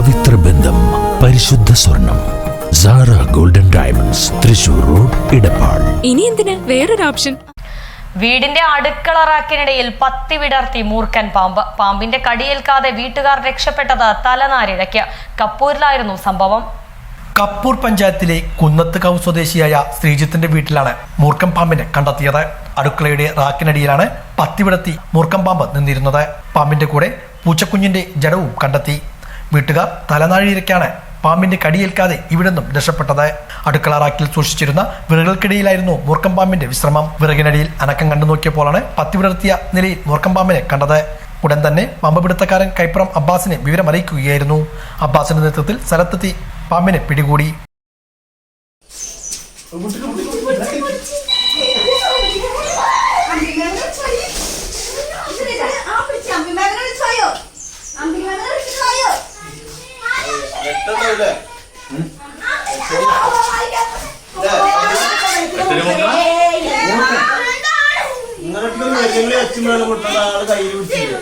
പവിത്ര ബന്ധം പരിശുദ്ധ സ്വർണം Sara golden diamonds Thrissur road Edappal ഇനി എന്തിന്? വേറൊരു ഓപ്ഷൻ. വീടിന്റെ അടുക്കള റാക്കിനിടയിൽ പത്തി വിടർത്തി മൂർഖൻ പാമ്പ്. പാമ്പിന്റെ കടിയേൽക്കാതെ വീട്ടുകാർ രക്ഷപ്പെട്ടത് തലനാരിഴയ്ക്ക്. കപ്പൂരിലായിരുന്നു സംഭവം. കപ്പൂർ പഞ്ചായത്തിലെ കുന്നത്തുകാവ് സ്വദേശിയായ ശ്രീജിത്തിന്റെ വീട്ടിലാണ് മൂർക്കൻ പാമ്പിനെ കണ്ടെത്തിയത്. അടുക്കളയുടെ റാക്കിനടിയിലാണ് പത്തിവിടത്തി മൂർക്കം പാമ്പ് നിന്നിരുന്നത്. പാമ്പിന്റെ കൂടെ പൂച്ചക്കുഞ്ഞിന്റെ ജഡവും കണ്ടെത്തി. വീട്ടുകാർ തലനാഴിയിരിക്കാണ് പാമ്പിന്റെ കടിയേൽക്കാതെ ഇവിടെ നിന്നും രക്ഷപ്പെട്ടത്. അടുക്കള റാക്കിൽ സൂക്ഷിച്ചിരുന്ന വിറകൾക്കിടയിലായിരുന്നു മൂർക്കം പാമ്പിന്റെ വിശ്രമം. വിറകിനടിയിൽ അനക്കം കണ്ടു നോക്കിയപ്പോഴാണ് പത്തി വിടർത്തിയ നിലയിൽ മൂർക്കം പാമ്പിനെ കണ്ടത്. ഉടൻ തന്നെ പാമ്പ് കൈപ്പുറം അബ്ബാസിനെ വിവരം അറിയിക്കുകയായിരുന്നു അബ്ബാസിന്റെ നേതൃത്വത്തിൽ സ്ഥലത്തെത്തി പാമ്പിനെ പിടികൂടി. അച്ഛൻ മുട്ടുന്ന ആൾ കയ്യിൽ പിടിച്ചില്ല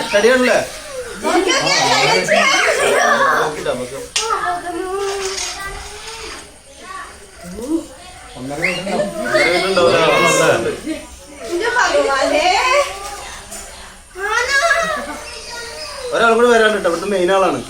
എട്ടടിയാണല്ലേ ഒരാൾ കൂടെ വരാനുണ്ട്. അവിടുത്തെ മെയിൻ ആളാണ്.